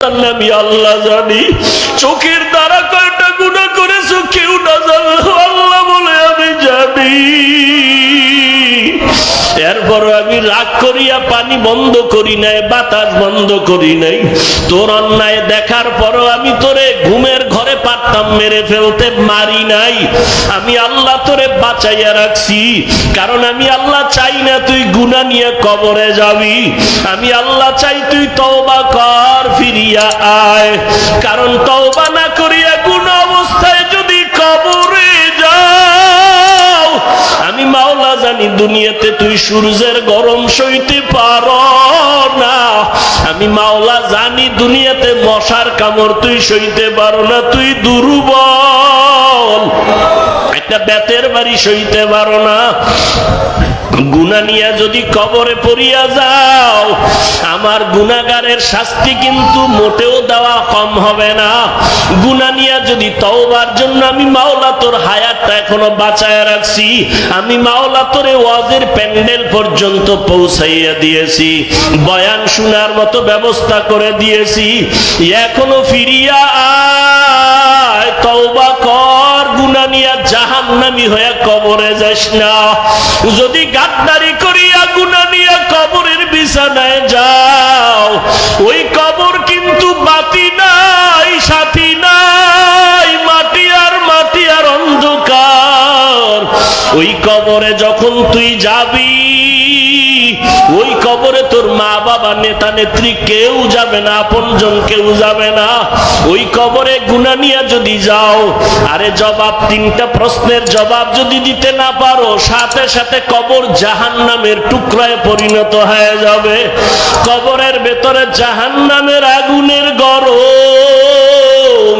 আমি আল্লাহ জানি। চোখের দ্বারা কয়টা গুণা করেছ কেউ না জানলো। এরপর আমি রাগ করিয়া পানি বন্ধ করি নাই, বাতাস বন্ধ করি নাই। তোর অন্যায় দেখার পরও আমি তোরে ঘুমের ঘরে পারতাম মেরে ফেলতে মারি নাই। আমি আল্লাহ তোরে বাঁচাইয়া রাখছি, কারণ আমি আল্লাহ চাই না তুই গুণা নিয়ে কবরে যাবি। আমি আল্লাহ চাই তুই তওবা কর, ফিরিয়া আয়। কারণ তওবা না করিয়া গুণ অবস্থায় দুনিয়াতে তুই সূর্যের গরম সইতে পার না। আমি মাওলা জানি দুনিয়াতে মশার কামড় তুই সইতে পারো না, তুই দুর্বল। একটা বেতের বাড়ি সইতে পারো না। গুনা নিয়ে যদি কবরে পড়িয়া যাও আমার গুনাগারের শাস্তি কিন্তু মোটেও দেওয়া কম হবে না। গুনা নিয়ে যদি তওবার জন্য আমি মাওলা তোর হায়াতটা এখনও বাঁচায় রাখছি, আমি মাওলা তোরে ওয়াজের প্যান্ডেল পর্যন্ত পৌঁছাইয়া দিয়েছি, বয়ান শোনার মতো ব্যবস্থা করে দিয়েছি, এখনও ফিরিয়া আয়, তওবা কর গুনা নিয়া জাহান্নামি হয়ে কবরে যাস না। যদি গাদ্দারি করিয়া গুনা নিয়া কবরের বিছানায় যাও ওই কবর কিন্তু বাতি নাই, সাথী নাই, মাটি আর মাটি আর অন্ধকার। ওই কবরে যখন তুই যাবি, ওই কবরে তোর মা বাবা নেতা, নেত্রী কেউ যাবে না, আপনজন কেউ যাবে না। ওই কবরে গুনা নিয়ে যদি যাও, আরে জবাব, তিনটা প্রশ্নের জবাব যদি দিতে না পারো, সাথে সাথে কবর জাহান নামের টুকরায় পরিণত হয়ে যাবে। কবরের ভেতরে জাহান নামের আগুনের গরম।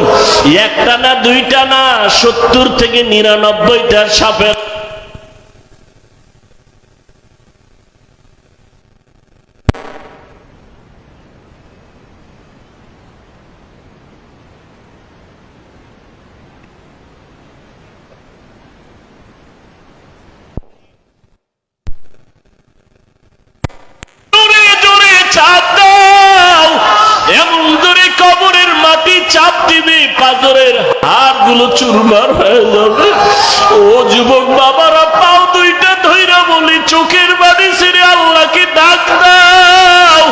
একটা না দুইটা না, সত্তর থেকে নিরানব্বইটা সাপের জোরে জোরে চাপ দাও এমন জোরে কবরের মাটি চাপ দিবে পাজরের হাড়গুলো চুরমার হয়ে যাবে। ও যুবক বাবারা, পাও দুইটা ধইরা বলি, চোখের বাড়ি ছেড়ে আল্লাহকে ডাক দাও।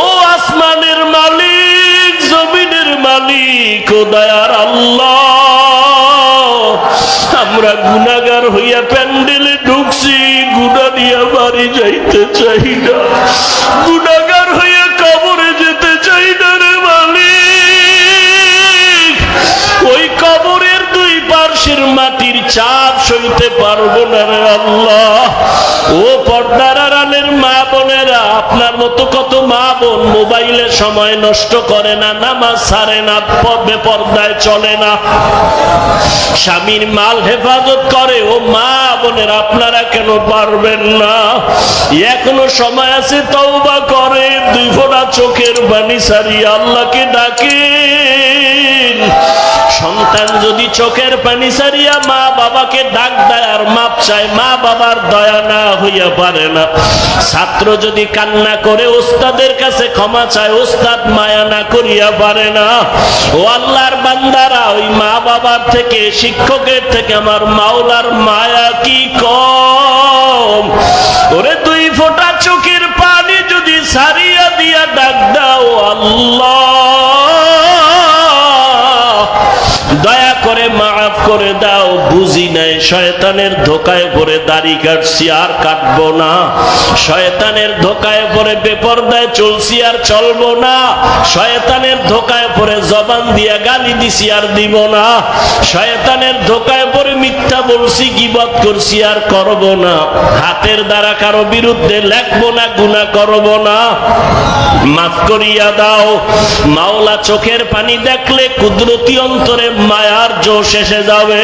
ও আসমানের মালিক, জমিনের মালিক, ও দয়ার আল্লাহ। আমরা গুনাগার হইয়া প্যান্ডেলে ঢুকছি গুনা দিয়া বাড়ি যাইতে চাই না। গুনাগার মাটির চাপ সইতে পারব না রে আল্লাহ। ও পর্দার আড়ালের মা বোনেরা, আপনার মতো কত মা বোন মোবাইলে সময় নষ্ট করে না, নামাজ ছাড়ে না, পর্বে পর্দায় চলে না। স্বামীর মাল হেফাজত করে, ও মা বোনের, আপনারা কেন পারবেন না? এখনও সময় আছে, তওবা করে, দুই ফোঁটা চোখের বাণী সারি আল্লাহকে ডাকেন সন্তান যদি চোখের পানি সারিয়া মা বাবাকে ডাক দেয় আর মাপ চায়, মা বাবার দয়া না হইয়া পারে না। ছাত্র যদি কান্না করে, ওস্তাদের কাছে ক্ষমা চায়, ওস্তাদ মায়া না করিয়া পারে না। ও আল্লাহর বান্দারা, ওই মা বাবার থেকে, শিক্ষকের থেকে আমার মাওলার মায়া কি কম? ওরে দুই ফোটা চোখের করে দাও বুঝি নাই শয়তানের ধোকায় পড়ে দাড়ি কাটছি আর কাটবো না। শয়তানের ধোকায় পড়ে বেপরদায় চলছি আর চলবো না। শয়তানের ধোকায় পড়ে জবান দিয়া গালি দিছি আর দিব না। শয়তানের ধোকায় পড়ে মিথ্যা বলছি, গিবত করছি আর করব না। হাতের দ্বারা কারও বিরুদ্ধে লেখবো না গুণা করব না। মাফ করিয়া দাও। মাওলা চোখের পানি দেখলে কুদরতি অন্তরে মায়ার জোশ এসে যাবে।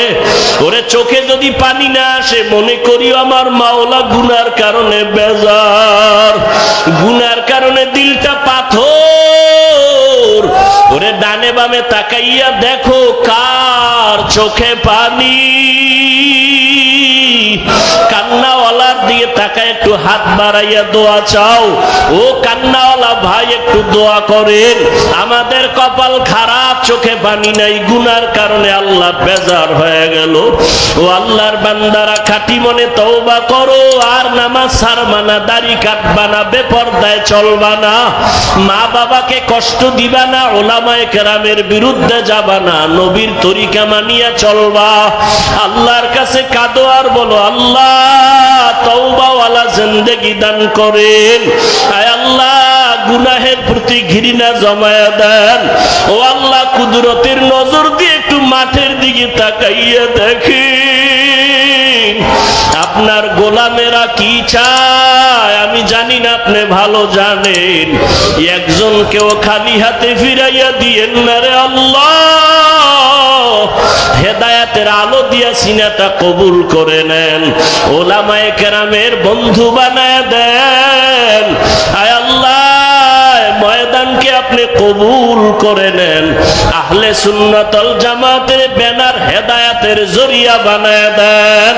ওরে চোখে যদি পানি না আসে, মনে করি আমার মাওলা গুনার কারণে বেজার। গুনার কারণে দিলটা পাথর। বামে তাকাইয়া দেখো কার চোখে পানি। কান্নাওয়ালার দিকে তাকায় একটু হাত বাড়াইয়া দোয়া চাও। ও কান্নাওয়ালা ভাই, একটু দোয়া করেন। আমাদের কপাল খারাপ, চোখে পানি নাই। গুনার কারণে আল্লাহ বেজার হয়ে গেল। ও আল্লাহর বান্দারা, খাটি মনে তওবা করো। আর নামাজ সারবা না, দাড়ি কাটবা না, বেপর্দায় চলবা না। মা বাবাকে কষ্ট দিবা না, ওলামায়ে কেরামের বিরুদ্ধে যাবা না, নবীর তরিকা মানিয়া চলবা। আল্লাহর কাছে কাঁদো আর বলো, আল্লাহ, তওবাওয়ালা জিন্দেগি দান করেন। আয় আল্লাহ, গুনাহের প্রতি ঘৃণা জমায়া দেন। ও আল্লাহ, কুদরতের নজর দিয়ে একটু মাঠের দিকে তাকাইয়া দেখি। আপনার গোলামেরা কি চায়? আমি জানি না, আপনি ভালো জানেন। একজনকেও খালি হাতে ফিরাইয়া দিয়েন না রে হেদায়াতের আলো দিয়া সিনাটা কবুল করে নেন। ওলামায়ে কেরামের বন্ধু বানায় দেন। আয় আল্লাহ, ময়দানকে আপনি কবুল করে নেন। আহলে সুন্নাতল জামাতের ব্যানার হেদায়াতের জরিয়া বানায় দেন।